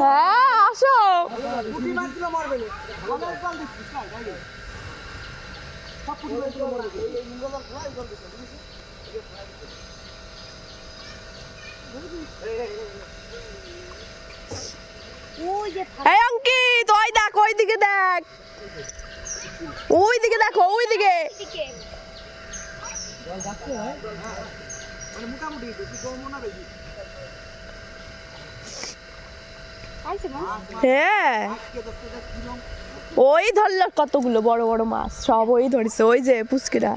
হ্যাঁ আসো। দেখ ওই দিকে দেখ। ওই দিকে দেখো ওই দিকে হ্যাঁ। ওই ধরলো কতগুলো বড় বড় মাছ? সব ওই ধরেছে, ওই যে পুচকিরা।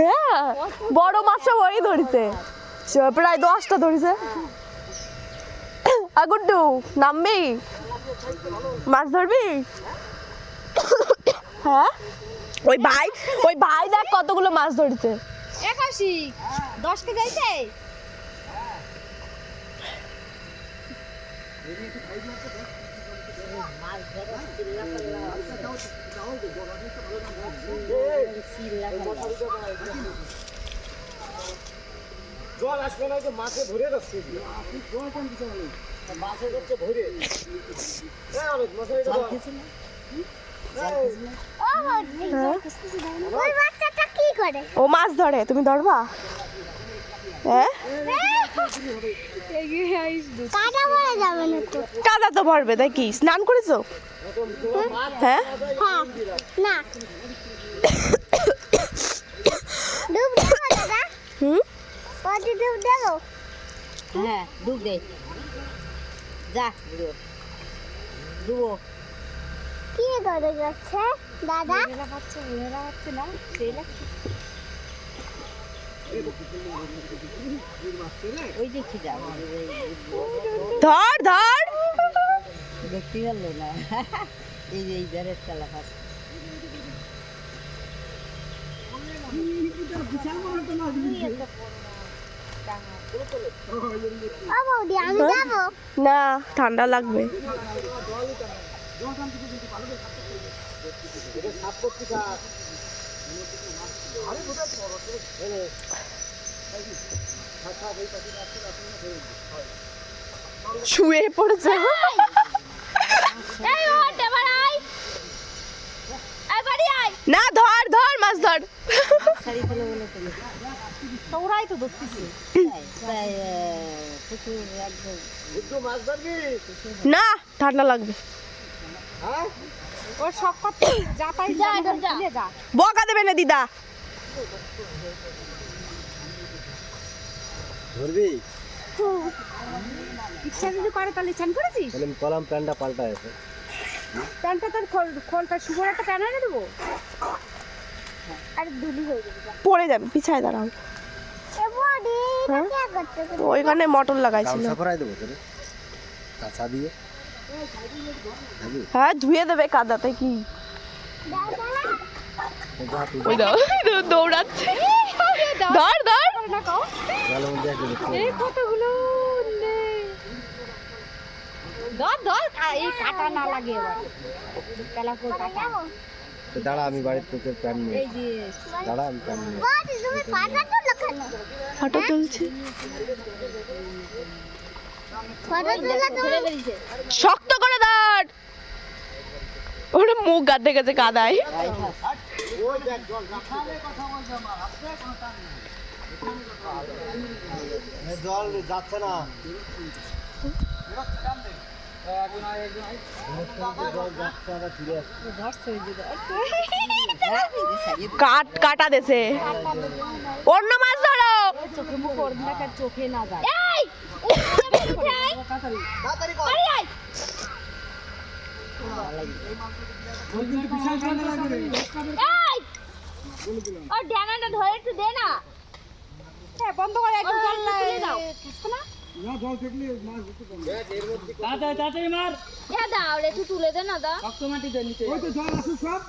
হ্যাঁ বড় মাছ সব ওই ধরেছে। প্রায় দশটা ধরেছে। আগুড্ডু নামবি? মাছ ধরবি? হ্যাঁ? ওই ভাই ওই ভাই দেখ কতগুলো মাছ ধরেছে। একাশি। দশ কেজি আইছে জল আসবে না যে মাছে ধরে রাখছে মাছে যাচ্ছে ধরে। হ্যাঁ অমিত মশারিটা দাও। ওই বাচ্চাটা কি করে ও মাছ ধরে, তুমি ধরবা? কাদা তো ভরবে, তাই কি? স্নান করেছ? হ্যাঁ? হুম? হ্যাঁ কি করে যাচ্ছে দাদা? ওই দেখি যা ধর ধর। দেখতে পারল না। এই যে এই ধারের চালা যাব? না ঠান্ডা লাগবে। শুয়ে পড়েছে। না ধর ধর মাছ ধর। ওরাই তো ধরতেছে না ঠান্ডা লাগবে। হ্যাঁ? ওর সব কথা যা পাই যা যা যা বকা দেবে না দিদা। ধরবি? ইচ্ছা যদি করে তাহলে চান করেছিস? তাহলে কলাম প্যান্টটা পাল্টা আছে প্যান্টটা তোর খোল খোলটা শুভর একটা প্যান্ট এনে দেবো? আর দুলি হয়ে যাবে পড়ে যাবে পিছায় দাঁড়াও। হ্যাঁ? ওইখানে মটর লাগাইছিল। কাঁচা দিয়ে? হ্যাঁ ধুয়ে দেবে কাদাতে কি? ওই দাও দৌড়াচ্ছে। ধর ধর। জলের মধ্যে একটু দেখতে এই কতগুলো ধর ধর। এই কাটা না লাগে এবার। কালা করে কাটা। দাঁড়া আমি বাড়ির থেকে প্যান্ট নিয়ে দাঁড়া আমি প্যান্ট নিয়ে তুমি পাটা তো লাগানো ফটো তুলছে। শক্ত করে ধর। ওটা মুখ গাতে গেছে কাদায়। জল যাচ্ছে না কাট কাটা অন্য মাছ ধরো। চোখে মুখ না চোখে না যায়। ওর ডানাটা ধরে একটু দে না হ্যাঁ বন্ধ তুলে দাও হ্যাঁ দাও দে না দা রক্ত মাটি দে